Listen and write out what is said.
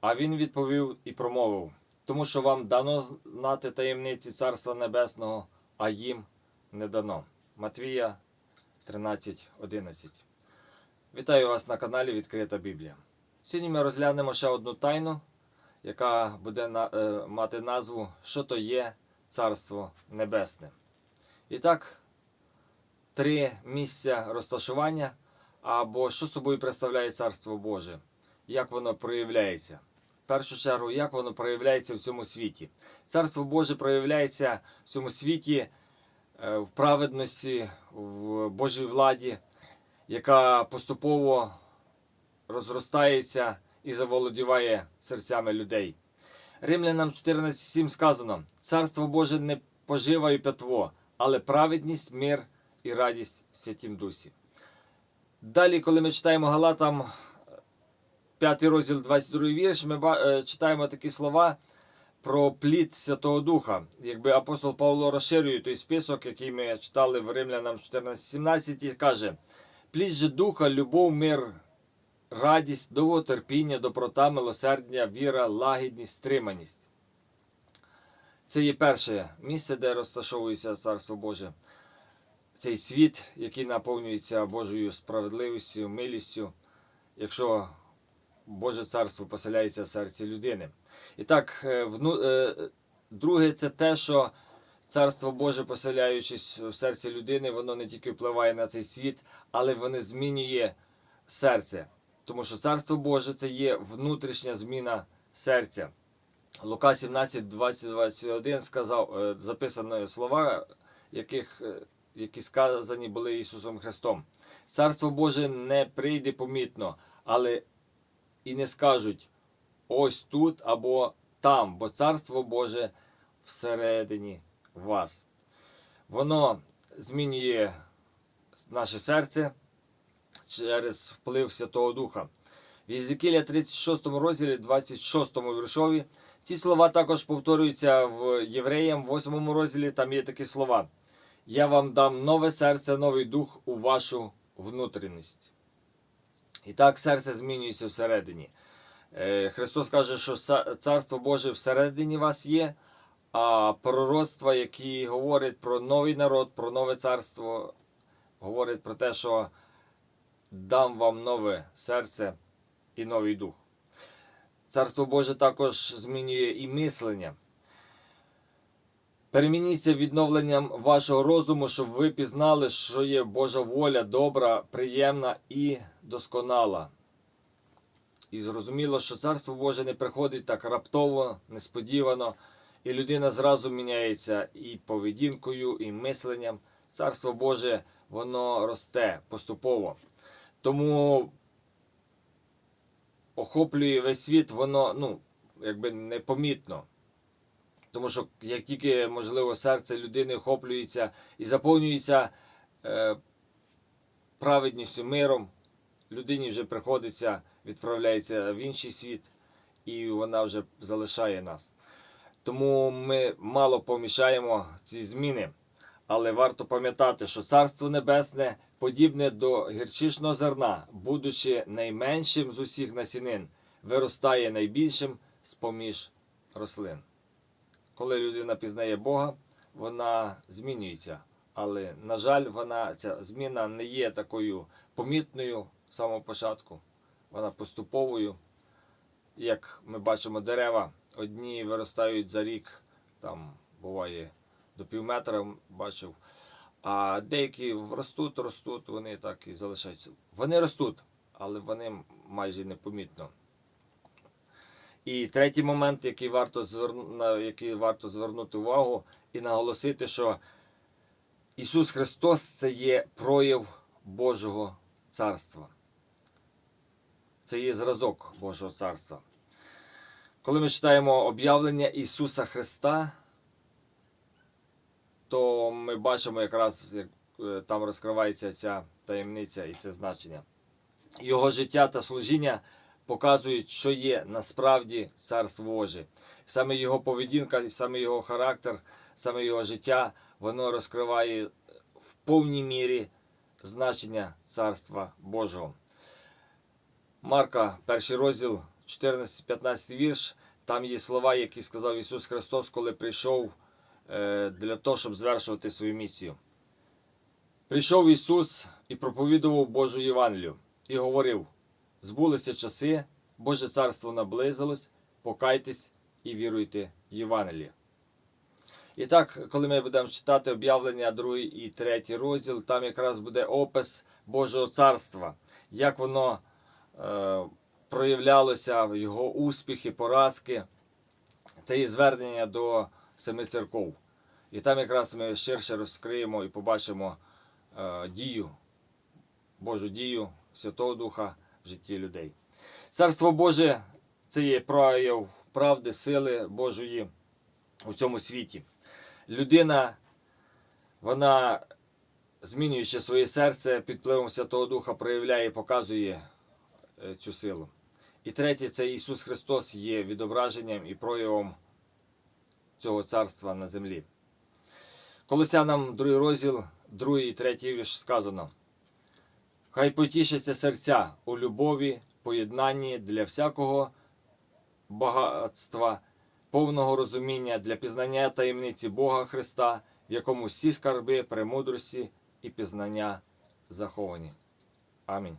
А він відповів і промовив, тому що вам дано знати таємниці Царства Небесного, а їм не дано. Матвія 13.11. Вітаю вас на каналі Відкрита Біблія. Сьогодні ми розглянемо ще одну тайну, яка буде на, е, мати назву Що то є Царство Небесне. І так, три місця розташування або що собою представляє Царство Боже, як воно проявляється. Першу чергу, як воно проявляється в цьому світі. Царство Боже проявляється в цьому світі е, в праведності, в Божій владі, яка поступово розростається і заволодіває серцями людей. Римлянам 14.7 сказано: Царство Боже не пожива і п'ятво, але праведність, мир і радість в Святім Дусі. Далі, коли ми читаємо Галатам 5 розділ 22 вірш, ми е, читаємо такі слова про плід Святого Духа. Якби апостол Павло розширює той список, який ми читали в Римлянам 14.17, і каже: плід же Духа, любов, мир, радість, довготерпіння, доброта, милосердя, віра, лагідність, стриманість. Це є перше місце, де розташовується Царство Боже. Цей світ, який наповнюється Божою справедливістю, милістю, якщо Боже царство поселяється в серці людини. І так, е, вну, е, друге, це те, що Царство Боже, поселяючись в серці людини, воно не тільки впливає на цей світ, але воно змінює серце. Тому що Царство Боже це є внутрішня зміна серця. Лука 17, 20, 21 сказав, е, записано слова, яких, які сказані були Ісусом Христом. Царство Боже не прийде помітно, але і не скажуть ось тут або там, бо Царство Боже всередині вас. Воно змінює наше серце через вплив Святого Духа. В Єзекілля 36 розділі, 26 віршові. Ці слова також повторюються в Євреям, 8 розділі, там є такі слова. Я вам дам нове серце, новий дух у вашу внутрішність. І так серце змінюється всередині. Е, Христос каже, що Царство Боже всередині вас є, а пророцтва, які говорять про новий народ, про нове царство, говорять про те, що дам вам нове серце і новий дух. Царство Боже також змінює і мислення. Перемініться відновленням вашого розуму, щоб ви пізнали, що є Божа воля добра, приємна і досконала. І зрозуміло, що Царство Боже не приходить так раптово, несподівано, і людина зразу міняється і поведінкою, і мисленням. Царство Боже, воно росте поступово. Тому охоплює весь світ, воно ну, якби непомітно. Тому що як тільки, можливо, серце людини охоплюється і заповнюється е, праведністю, миром, людині вже приходиться, відправляється в інший світ, і вона вже залишає нас. Тому ми мало помішаємо ці зміни. Але варто пам'ятати, що Царство Небесне подібне до гірчичного зерна, будучи найменшим з усіх насінин, виростає найбільшим з поміж рослин. Коли людина пізнає Бога, вона змінюється. Але, на жаль, вона, ця зміна не є такою помітною з самого початку. Вона поступовою. Як ми бачимо, дерева одні виростають за рік, там буває до пів метра бачив. А деякі ростуть, ростуть, вони так і залишаються. Вони ростуть, але вони майже непомітно. І третій момент, який варто зверну, на який варто звернути увагу і наголосити, що Ісус Христос це є прояв Божого царства. Це є зразок Божого царства. Коли ми читаємо об'явлення Ісуса Христа, то ми бачимо якраз, як е, там розкривається ця таємниця і це значення. Його життя та служіння показують, що є насправді царство Боже. Саме його поведінка, саме його характер, саме його життя, воно розкриває в повній мірі значення Царства Божого. Марка, перший розділ, 14-15 вірш, там є слова, які сказав Ісус Христос, коли прийшов е, для того, щоб звершувати свою місію. Прийшов Ісус і проповідував Божу Євангелію і говорив: збулися часи, Боже царство наблизилось, покайтесь і віруйте в Євангеліє. І так, коли ми будемо читати об'явлення 2 і 3 розділ, там якраз буде опис Божого царства, як воно е, проявлялося, його успіхи, поразки. Це є звернення до семи церков. І там якраз ми ширше розкриємо і побачимо е, дію, Божу дію Святого Духа житті людей. Царство Боже це є прояв правди, сили Божої у цьому світі. Людина, вона, змінюючи своє серце під впливом Святого Духа, проявляє і показує е, цю силу. І третє, це Ісус Христос є відображенням і проявом цього царства на землі. Колосянам другий розділ, другий і третій вірш сказано. Хай потішаться серця у любові, поєднанні для всякого багатства, повного розуміння для пізнання таємниці Бога Христа, в якому всі скарби, премудрості і пізнання заховані. Амінь.